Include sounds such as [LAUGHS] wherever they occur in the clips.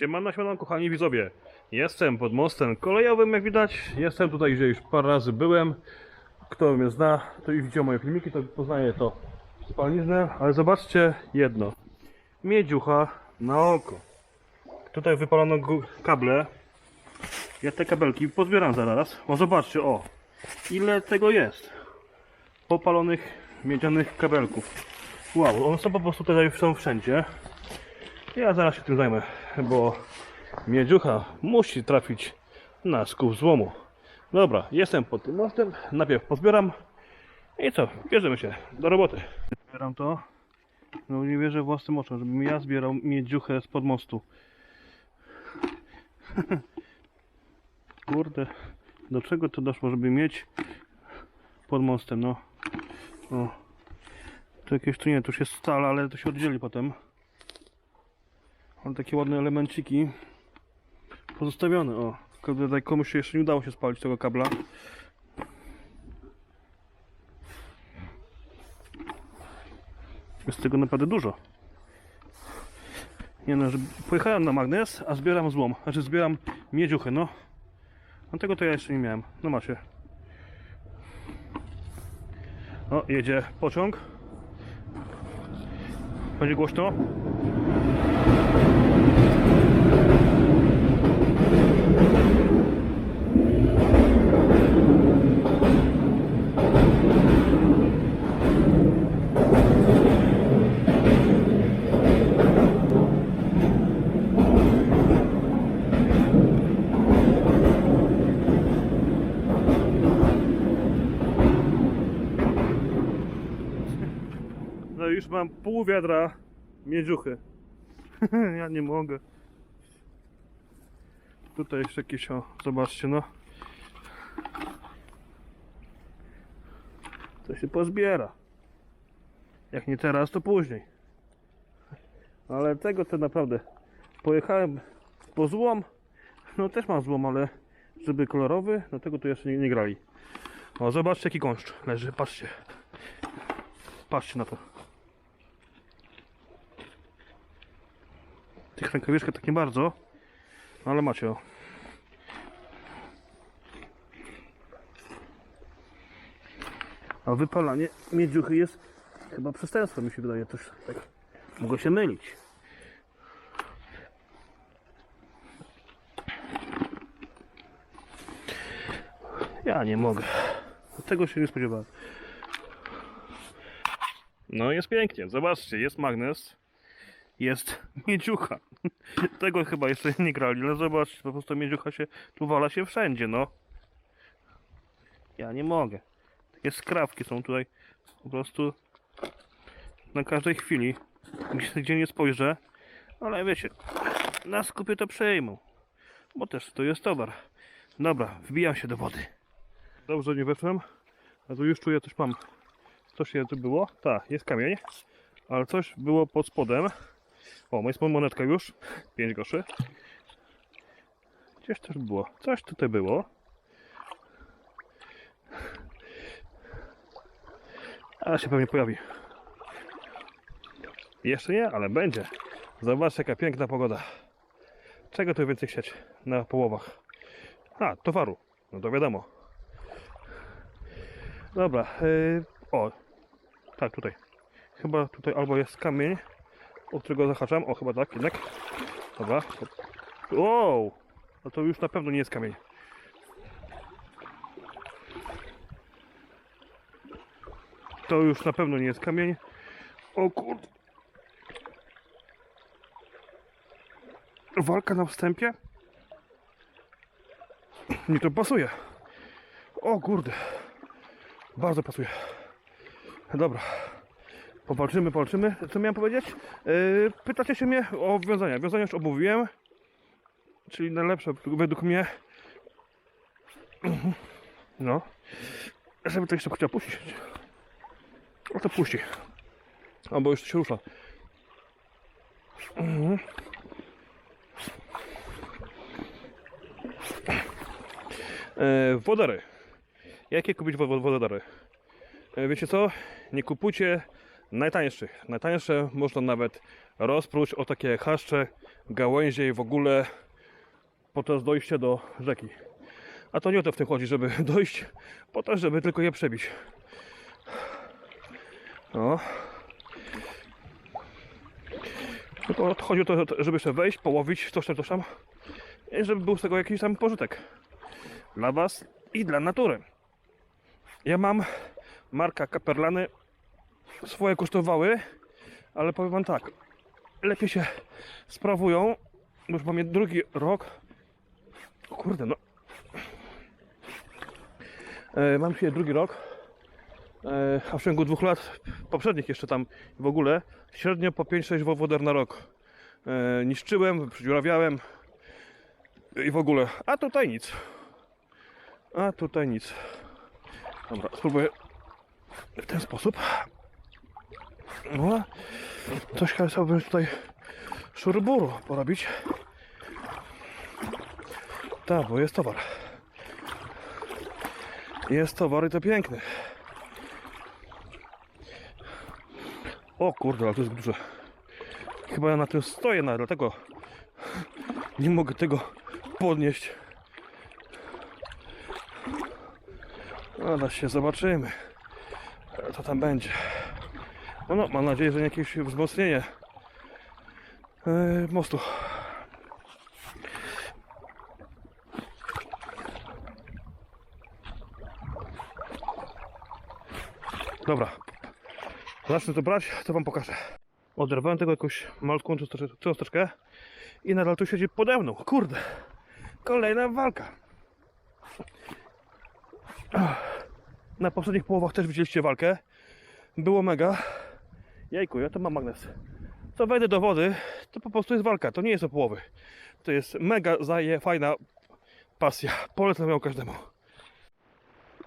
Siemano, siemano, kochani widzowie. Jestem pod mostem kolejowym, jak widać. Jestem tutaj, gdzie już parę razy byłem. Kto mnie zna, to i widział moje filmiki, to poznaje to spalniznę. Ale zobaczcie jedno. Miedziucha na oko. Tutaj wypalono kable. Ja te kabelki pozbieram zaraz. O, zobaczcie, o. Ile tego jest. Popalonych miedzianych kabelków. Wow, one są po prostu tutaj są wszędzie. Ja zaraz się tym zajmę, bo miedziucha musi trafić na skup złomu. Dobra, jestem pod tym mostem, najpierw pozbieram i co, bierzemy się do roboty. Zbieram to, no nie wierzę własnym oczom, żebym ja zbierał miedziuchę spod mostu. [LAUGHS] Kurde, do czego to doszło, żeby mieć pod mostem, no. O. To jakieś tu nie, to już jest stal, ale to się oddzieli potem. Ale takie ładne elemenciki pozostawione, o. Tutaj komuś jeszcze nie udało się spalić tego kabla. Jest tego naprawdę dużo. Nie no, że pojechałem na magnes, a zbieram złom. Znaczy zbieram miedziuchy, no. A tego to ja jeszcze nie miałem. No macie. O, jedzie pociąg. Będzie głośno. Już mam pół wiadra miedziuchy. [LAUGHS] ja nie mogę. Tutaj jeszcze jakieś, o, zobaczcie no. To się pozbiera. Jak nie teraz, to później. Ale tego to naprawdę. Pojechałem po złom. No też mam złom, ale żeby kolorowy, no tego tu jeszcze nie, nie grali. O, zobaczcie jaki gąszcz leży, patrzcie. Patrzcie na to. Tych rękawiczek tak nie bardzo, ale macie o. A wypalanie miedziuchy jest chyba przestępstwo mi się wydaje też tak. Mogę się mylić. Ja nie mogę. Tego się nie spodziewałem. No jest pięknie. Zobaczcie, jest magnes. Jest [LAUGHS] miedziucha. Tego chyba jeszcze nie grali, ale zobaczcie, po prostu miedziucha się tu wala się wszędzie, no. Ja nie mogę. Takie skrawki są tutaj po prostu na każdej chwili. Gdzie, gdzie nie spojrzę, ale wiecie, na skupie to przejmą. Bo też to jest towar. Dobra, wbijam się do wody. Dobrze, nie weszłem. A tu już czuję, coś mam. Coś je tu było? Tak, jest kamień. Ale coś było pod spodem. O, jest monetka już. 5 groszy. Gdzieś też było. Coś tutaj było. Ale się pewnie pojawi. Jeszcze nie, ale będzie. Zobaczcie jaka piękna pogoda. Czego tu więcej chcieć na połowach? A, towaru. No to wiadomo. Dobra. Yy, o. Tak, tutaj. Chyba tutaj albo jest kamień, o którego zahaczam. O, chyba tak, jednak. Dobra. Wow! No to już na pewno nie jest kamień. To już na pewno nie jest kamień. O kurde. Walka na wstępie? Mi to pasuje. O kurde. Bardzo pasuje. Dobra. Powalczymy, powalczymy. Co miałem powiedzieć? Yy, pytacie się mnie o wiązania. Wiązania już omówiłem. Czyli najlepsze według mnie. [CLEARS THROAT] No. Żeby to jeszcze chciał puścić. O to puści. Albo już się rusza. Mhm. E, wodary. Jakie kupić wo- wo- wodary? E, Wiecie co? Nie kupujcie najtańszych. Najtańsze można nawet rozpróć o takie haszcze gałęzie i w ogóle podczas dojścia do rzeki. A to nie o to w tym chodzi, żeby [LAUGHS] dojść, po to, żeby tylko je przebić. No. Tylko chodzi o to, żeby jeszcze wejść, połowić, coś tam, coś tam. I żeby był z tego jakiś tam pożytek. Dla Was i dla natury. Ja mam marka Kaperlany. Swoje kosztowały, ale powiem Wam tak. Lepiej się sprawują, bo już mam drugi rok. O kurde, no. E, mam się drugi rok. E, a w ciągu dwóch lat poprzednich jeszcze tam w ogóle średnio po 5-6 wowoder na rok. E, niszczyłem, przedziurawiałem i w ogóle. A tutaj nic. A tutaj nic. Dobra, spróbuję w ten sposób. No, coś chciałbym tutaj szuruburu porobić. Tak, bo jest towar. Jest towar i to piękny. O kurde, ale to jest duże. Chyba ja na tym stoję, no, dlatego nie mogę tego podnieść. Ale się zobaczymy. Co tam będzie. No, no mam nadzieję, że nie jakieś wzmocnienie yy, mostu. Dobra. Zacznę to brać, to wam pokażę. Oderwałem tego jakąś malutką cząsteczkę i nadal tu siedzi pode mną. Kurde. Kolejna walka. Na poprzednich połowach też widzieliście walkę. Było mega. Jejku, ja to mam magnes. Co wejdę do wody, to po prostu jest walka. To nie jest o połowy. To jest mega zaje, fajna pasja. Polecam ją każdemu.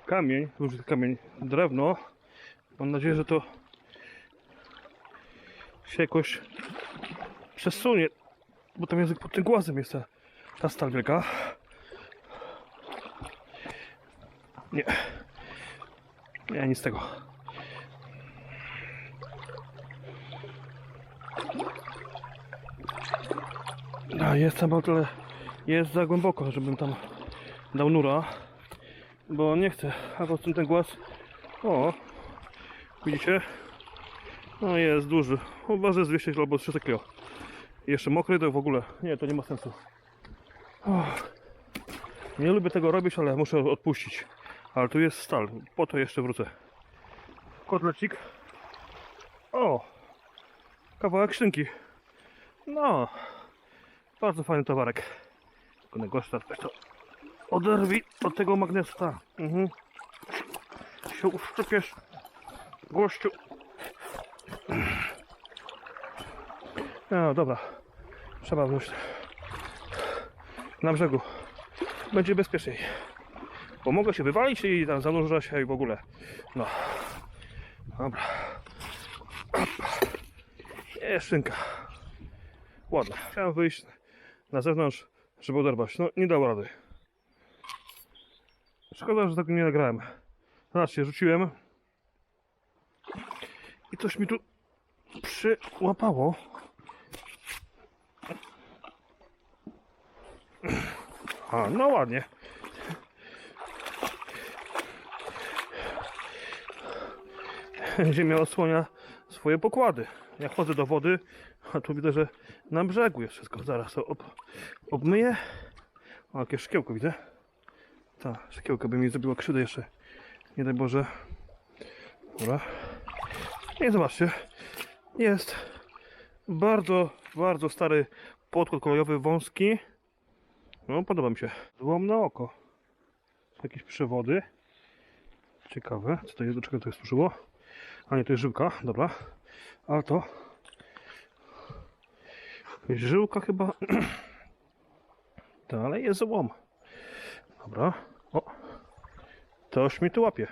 Kamień, duży kamień, drewno. Mam nadzieję, że to się jakoś przesunie, bo tam jest pod tym głazem jest ta, ta stal wielka. Nie. Nie, nic z tego. Jest tam o tyle, jest za głęboko, żebym tam dał nura, bo nie chcę, a po tym ten głaz, o, widzicie? No jest duży, chyba że jest 200 albo 300 kg. Jeszcze mokry to w ogóle, nie, to nie ma sensu. O, nie lubię tego robić, ale muszę odpuścić. Ale tu jest stal, po to jeszcze wrócę. Kotlecik. O! Kawałek szynki. No. Bardzo fajny towarek. Tylko teraz weź to oderwij od tego magnesu. Tak. Mhm. Się uszczepiesz. Gościu. No dobra. Trzeba wrócić na brzegu. Będzie bezpieczniej. Bo mogę się wywalić i tam zanurza się i w ogóle. No. Dobra. Jest szynka. Ładna. Chciałem wyjść na zewnątrz, żeby oderwać. No, nie dało rady. Szkoda, że tak nie nagrałem. Zobaczcie, rzuciłem. I coś mi tu przyłapało. A, no ładnie. Ziemia osłania swoje pokłady. Ja chodzę do wody, a tu widzę, że na brzegu jest wszystko. Zaraz to ob, obmyję. O, jakieś szkiełko widzę. Ta, szkiełko by mi zrobiła krzywdę jeszcze. Nie daj Boże. Dobra. I zobaczcie. Jest bardzo, bardzo stary podkład kolejowy, wąski. No, podoba mi się. Złom na oko. Jakieś przewody. Ciekawe, co to jest, do czego to jest służyło. A nie, to jest żyłka, dobra. A to... Jakaś żyłka chyba. [CLEARS THROAT] Dalej jest złom. Dobra. O! Toż mi tu łapie.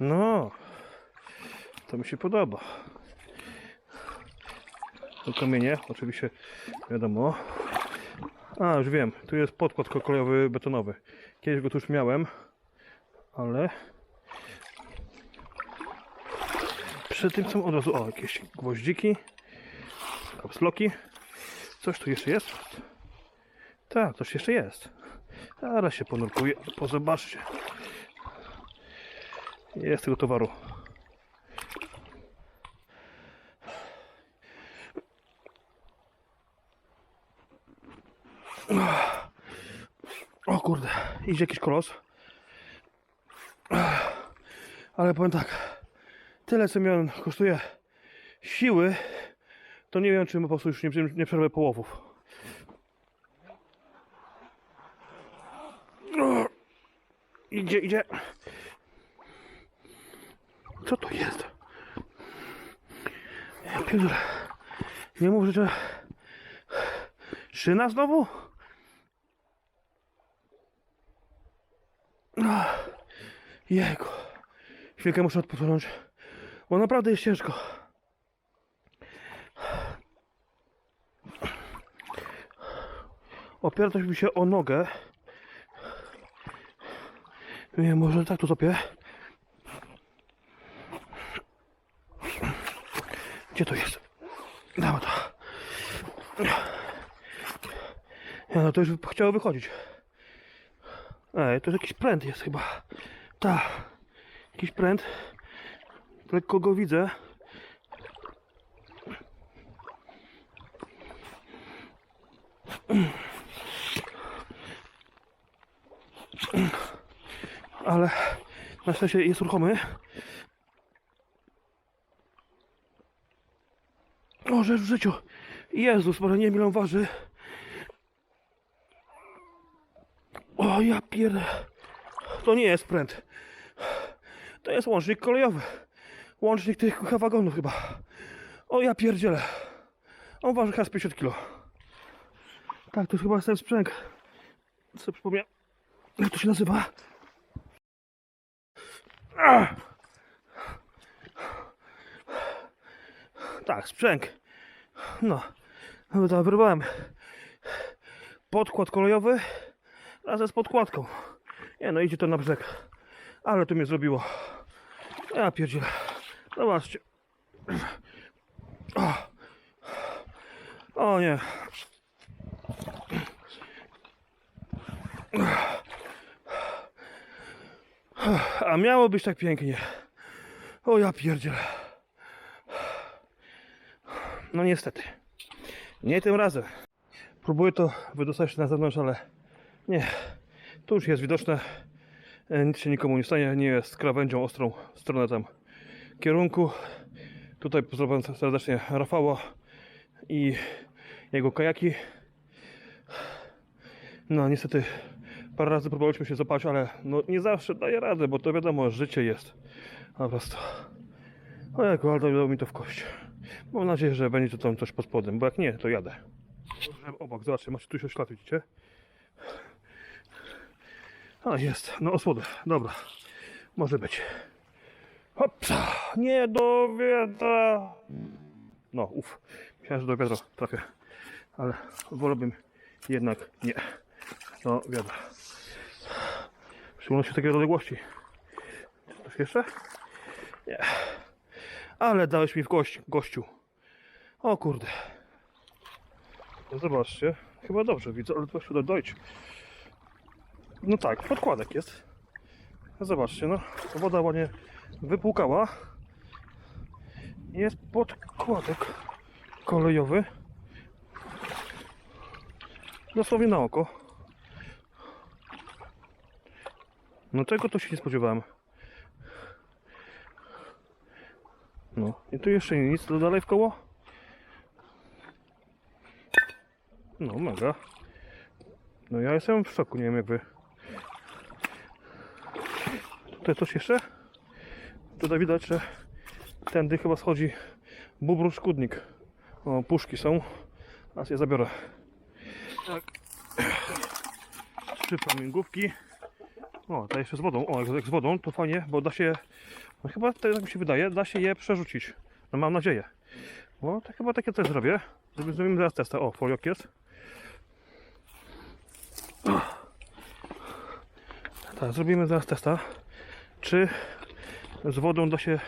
No. To mi się podoba. To kamienie, oczywiście wiadomo. A, już wiem, tu jest podkład kolejowy betonowy. Kiedyś go tu już miałem, ale przy tym są od razu, o, jakieś gwoździki, kapsloki. Coś tu jeszcze jest? Tak, coś jeszcze jest. Zaraz się ponurkuję, pozobaczcie. Jest tego towaru. O kurde, idzie jakiś kolos. Ale powiem tak, tyle co miałem kosztuje siły, to nie wiem czy po prostu już nie, nie przerwę połowów. Idzie, idzie. Co to jest? Pierdolę. Nie mów, że... Szyna znowu? Jejku. Chwilkę muszę odpocząć, bo naprawdę jest ciężko. Opierać mi się o nogę. Nie może tak tu topię. Gdzie to jest? Damy to. Ja, no to już chciało wychodzić. Ej, to jakiś pręt jest chyba. Tak. Jakiś pręt. Lekko go widzę. Ale na szczęście jest ruchomy. O, rzecz w życiu. Jezus, może nie wiem ile on waży. O, ja pierd... To nie jest pręt. To jest łącznik kolejowy. Łącznik tych wagonów chyba. O, ja pierdzielę. On waży chyba z 50 kg. Tak, to jest chyba ten sprzęg. Co przypomniałem. Jak to się nazywa? Tak, sprzęg. No, no to wyrwałem. Podkład kolejowy razem z podkładką. Nie no, idzie to na brzeg. Ale to mnie zrobiło. Ja pierdzielę. Zobaczcie. O, o nie. A miało być tak pięknie. O ja pierdzielę. No niestety. Nie tym razem. Próbuję to wydostać na zewnątrz, ale nie. Tu już jest widoczne. E, Nic się nikomu nie stanie. Nie jest krawędzią ostrą w stronę tam kierunku. Tutaj pozdrawiam serdecznie Rafała i jego kajaki. No niestety parę razy próbowaliśmy się zapać, ale no nie zawsze daje radę, bo to wiadomo, życie jest. Po prostu. O jako, ale dało mi to w kość. Mam nadzieję, że będzie to tam coś pod spodem, bo jak nie, to jadę. Obok, zobaczcie, macie tu się ślad, widzicie? A, jest, no osłodę, dobra. Może być. Hopsa, nie do wiadra. No, uff, myślałem, że do wiadra trafię. Ale wolałbym jednak nie do wiadra. Szczególności w takiej odległości. Coś jeszcze? Nie. Ale dałeś mi w gość, gościu. O kurde. No zobaczcie. Chyba dobrze widzę, ale to się dojść. No tak, podkładek jest. No Zobaczcie, no. Woda ładnie wypłukała. Jest podkładek kolejowy. Dosłownie na oko. No tego to się nie spodziewałem. No i tu jeszcze nic, to dalej w koło. No mega. No ja jestem w szoku, nie wiem jak wy. Tutaj coś jeszcze? Tutaj widać, że tędy chyba schodzi bubru szkódnik. O, puszki są. Teraz je zabiorę. Tak. Trzy flamingówki. O, ta jeszcze z wodą. O, jak z wodą, to fajnie, bo da się, no chyba tak mi się wydaje, da się je przerzucić. No mam nadzieję. No to chyba takie też zrobię. Zrobimy teraz testa. O, foliok jest. Tak, zrobimy zaraz testa, czy z wodą da się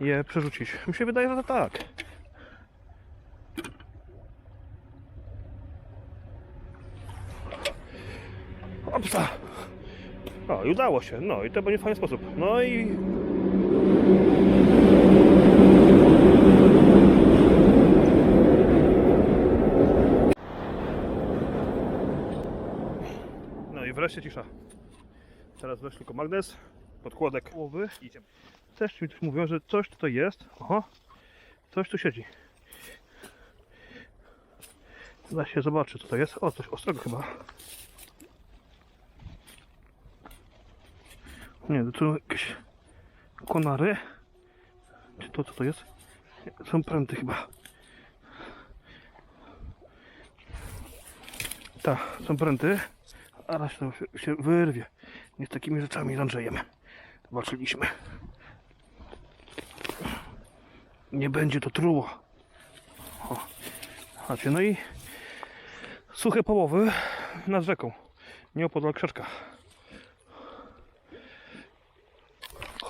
je przerzucić. Mi się wydaje, że to tak. Opsa! O, i udało się. No i to będzie fajny sposób. No i... No i wreszcie cisza. Teraz weź tylko magnes, podkładek głowy. Idziemy. Też mi coś mówią, że coś tutaj jest. Oho. Coś tu siedzi. Da się zobaczy co to jest. O, coś ostrego chyba. Nie, to jakieś konary. Czy to co to jest? Są pręty chyba. Tak, są pręty. A raz się, się wyrwie. Nie z takimi rzeczami z Andrzejem. Nie będzie to truło. O. Macie, no i suche połowy nad rzeką. Nieopodal krzaczka.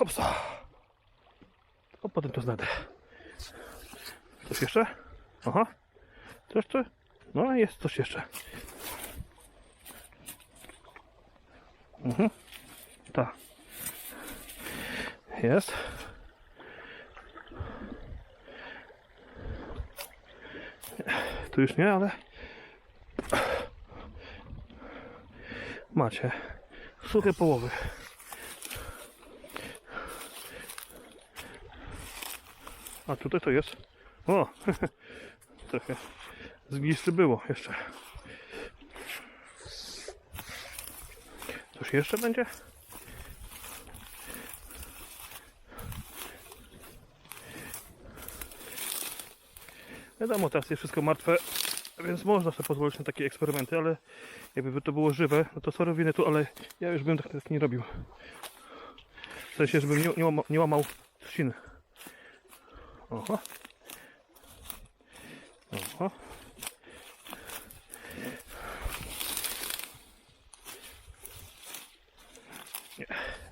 Hopsa. O, potem to znajdę. Coś jeszcze? Aha. Coś tu? No, jest coś jeszcze. Mhm. Tak. Jest. Tu już nie, ale macie suche połowy. A tutaj to jest. O! [LAUGHS] Trochę zgliszczy było jeszcze. Coś jeszcze będzie? Wiadomo, teraz jest wszystko martwe, więc można sobie pozwolić na takie eksperymenty, ale jakby to było żywe, no to sorry winę tu, ale ja już bym tak, nie robił. W sensie, żebym nie, nie, łamał, nie łamał trzciny. Oho. Oho. Nie,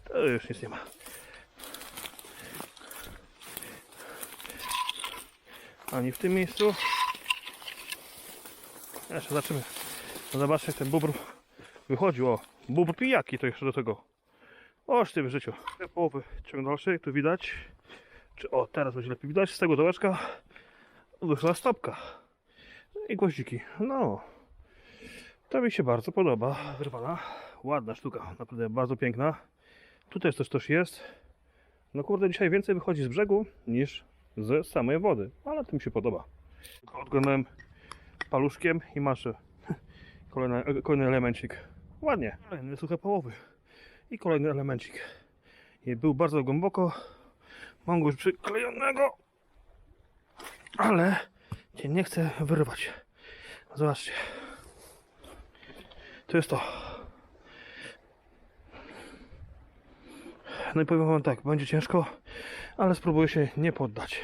to już nic nie ma. Ani w tym miejscu. Jeszcze zobaczymy. No zobaczcie, jak ten bubr wychodził. O, bubr pijaki to jeszcze do tego. Oż ty w życiu. Te połowy ciąg dalszy, tu widać. Czy, o, teraz będzie lepiej widać. Z tego dołeczka wyszła stopka. I gwoździki. No. To mi się bardzo podoba. Wyrwana. Ładna sztuka. Naprawdę bardzo piękna. Tu też coś też jest. No kurde, dzisiaj więcej wychodzi z brzegu niż z samej wody. Ale to mi się podoba. Odglądałem paluszkiem i maszę. [LAUGHS] Kolejny, kolejny elemencik. Ładnie. Kolejny suche połowy. I kolejny elemencik. I był bardzo głęboko. Mam go już przyklejonego. Ale cię nie chcę wyrwać. Zobaczcie. To jest to. No i powiem wam tak, będzie ciężko, ale spróbuję się nie poddać.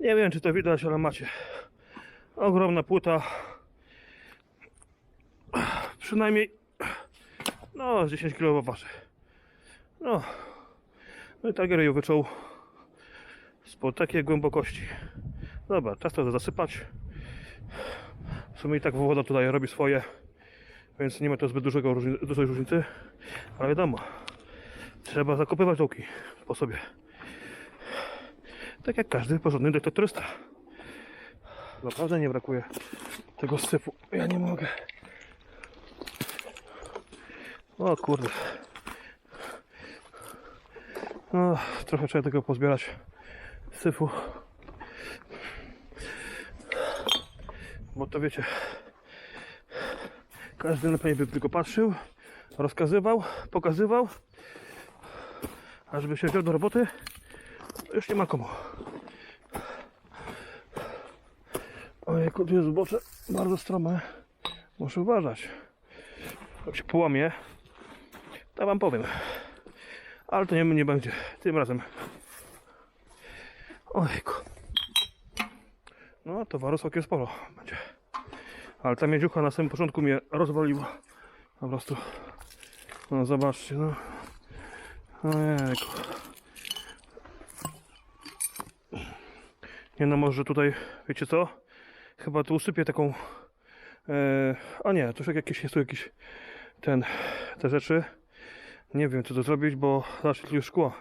Nie wiem czy to widać, ale macie ogromna płyta. Przynajmniej no z 10 kg waży. No. No i Tiger ją wyczuł spod takiej głębokości. Dobra, czas to zasypać. W sumie i tak woda tutaj robi swoje, więc nie ma to zbyt dużego dużej różnicy. Ale wiadomo, trzeba zakopywać dołki po sobie. Tak jak każdy porządny detektorysta. Naprawdę nie brakuje tego syfu. Ja nie mogę. O kurde. No, trochę trzeba tego pozbierać syfu. Bo to wiecie, każdy pewno by tylko patrzył, rozkazywał, pokazywał, a żeby się wziął do roboty, już nie ma komu. Ojejku, tu jest zbocze bardzo strome. Muszę uważać. Jak się połamie, to wam powiem. Ale to nie, nie będzie. Tym razem. Ojejku. No, towaru całkiem sporo będzie. Ale ta miedziucha na samym początku mnie rozwaliła. Po prostu. No, zobaczcie, no. Ojejku. Nie no, może tutaj, wiecie co? Chyba tu usypię taką E, a nie, to już jakieś jest tu jakiś ten, te rzeczy. Nie wiem co to zrobić, bo tu już szkło.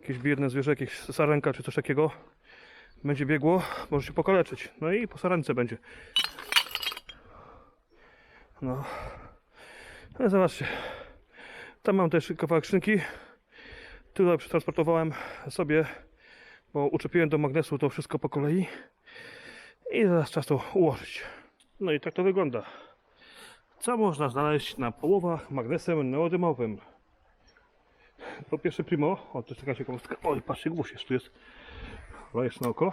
Jakieś biedne zwierzę, jakieś sarenka czy coś takiego. Będzie biegło, może się pokaleczyć. No i po sarence będzie. No. Ale zobaczcie. Tam mam też kawałek szynki. Tutaj przetransportowałem sobie, bo uczepiłem do magnesu to wszystko po kolei. I teraz czas to ułożyć. No i tak to wygląda. Co można znaleźć na połowach magnesem neodymowym? Po pierwsze primo, o to jest taka ciekawostka. Oj, patrzcie, jest, tu jest. Lejesz na oko.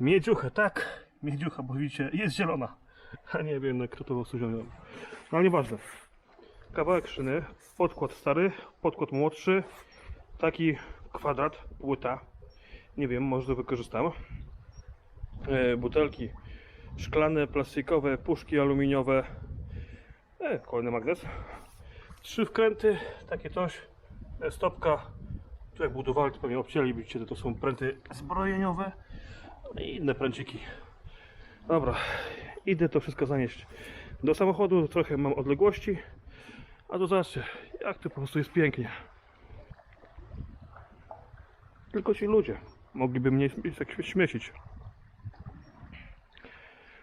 Miedziuchę, tak. Miedziucha, bo widzicie, jest zielona. A nie wiem, na kto to wziął. No ale nieważne. Kawałek szyny, podkład stary, podkład młodszy, taki kwadrat, płyta. Nie wiem, może wykorzystam. E, butelki szklane, plastikowe, puszki aluminiowe. E, kolejny magnes. Trzy wkręty, takie coś. E, stopka. Tu jak budowali, to pewnie obcięli, widzicie, to są pręty zbrojeniowe. No i inne pręciki. Dobra, idę to wszystko zanieść do samochodu. Trochę mam odległości. A to zobaczcie, jak tu po prostu jest pięknie. Tylko ci ludzie mogliby mnie tak śmiecić.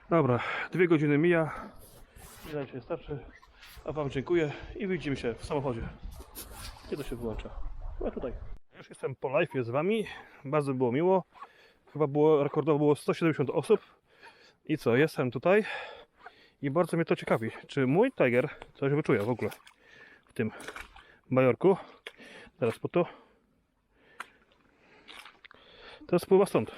Dobra, dwie godziny mija. Ile się starczy. A Wam dziękuję i widzimy się w samochodzie. Kiedy się wyłącza? No tutaj. Już jestem po live z Wami. Bardzo było miło. Chyba było rekordowo było 170 osób. I co, jestem tutaj. I bardzo mnie to ciekawi, czy mój Tiger coś wyczuje w ogóle w tym bajorku. Teraz po to. To spływa stąd.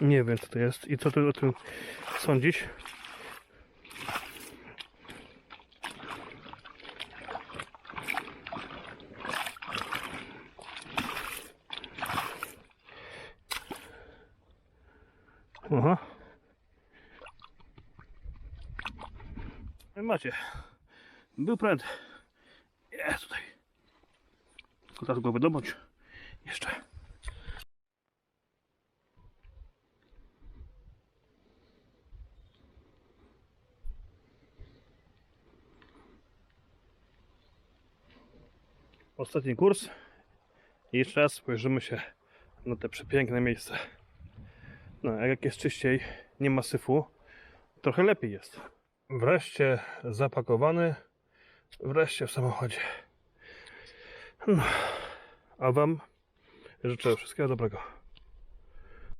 Nie wiem co to jest i co ty o tym sądzisz. Aha. Macie. Był pręd. Jest tutaj. Tylko teraz go wydobądź. Jeszcze. Ostatni kurs. I jeszcze raz spojrzymy się na te przepiękne miejsce. No, jak jest czyściej, nie ma syfu, trochę lepiej jest. Wreszcie zapakowany, wreszcie w samochodzie. No, a Wam życzę wszystkiego dobrego.